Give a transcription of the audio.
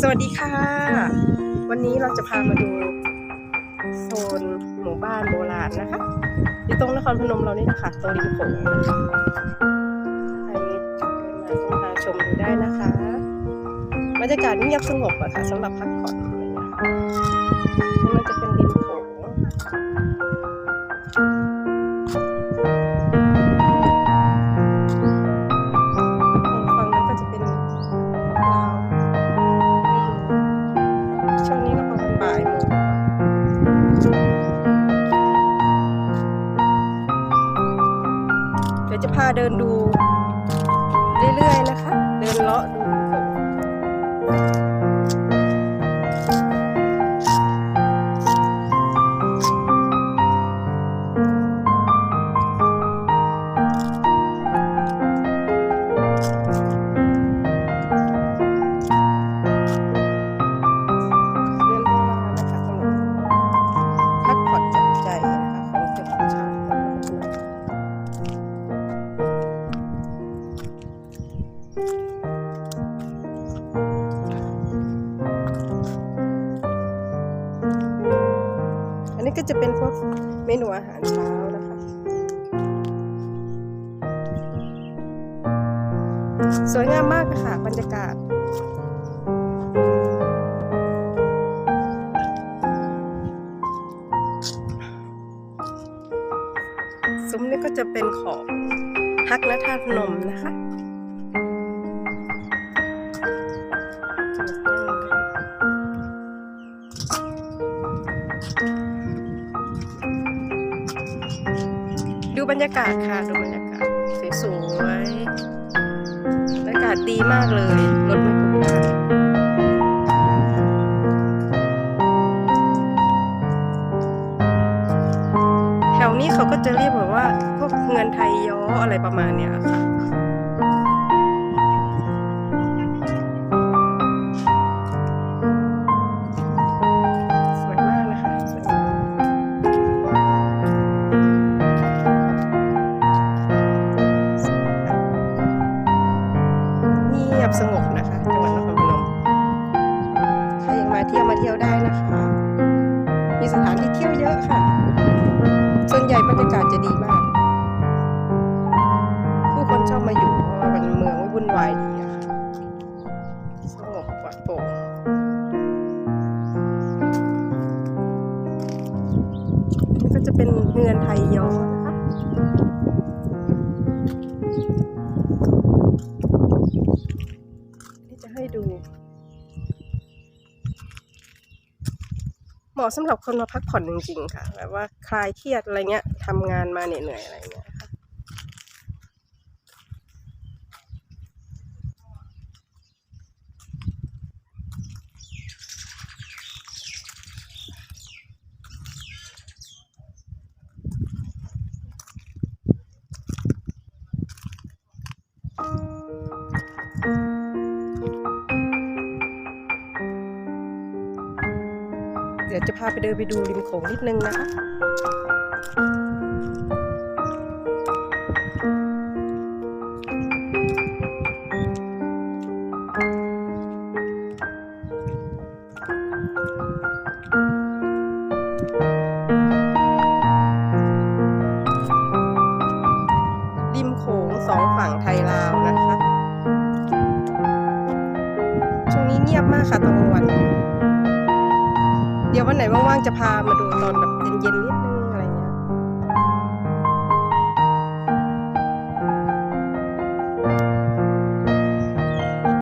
สวัสดีค่ะ วันนี้เราจะพามาดูโซนหมู่บ้านโบราณนะคะอยู่ตรงนครพนมเรานี่นะคะตรงริมโขงนะคะใครเดินมาก็มาชมดูได้นะคะบรรยากาศเงียบสงบอะค่ะสำหรับพักผ่อนอะไรอย่างเงี้ยค่ะ ดี๋ยวจะพาเดินดู เรื่อยๆนะคะ เดินเลาะดู อันนี้ก็จะเป็นพวกเมนูอาหารเช้านะคะ สวยงามมากค่ะบรรยากาศซุ้มนี้ก็จะเป็นของฮักและธาพนมนะคะ ดูบรรยากาศค่ะ ดูบรรยากาศสวยๆบรรยากาศดีมากเลย รถไม่พลุกพล่านแถวนี้เขาก็จะเรียกแบบว่า พวกเงินไทยย้ออะไรประมาณเนี้ยค่ะ เที่ยวมาเที่ยวได้นะคะ มีสถานที่เที่ยวเยอะค่ะ ส่วนใหญ่บรรยากาศจะดีมาก ผู้คนชอบมาอยู่เพราะว่ามันเมืองไม่วุ่นวายดีอะค่ะสงบปลอดโปร่งนี่ก็จะเป็นเรือนไทยย้อนะคะ เหมาะสำหรับคนมาพักผ่อนจริงๆค่ะแบบว่าคลายเครียดอะไรเงี้ยทำงานมาเหนื่อยๆอะไรเงี้ย ดี๋ยวจะพาไปเดินไปดูริมโขงนิดนึงนะคะริมโขงสองฝั่งไทยลาวนะคะ ช่วงนี้เงียบมากค่ะตอนกลางวัน เดี๋ยววันไหนว่างๆจะพามาดูตอนแบบเย็นๆนิดนึง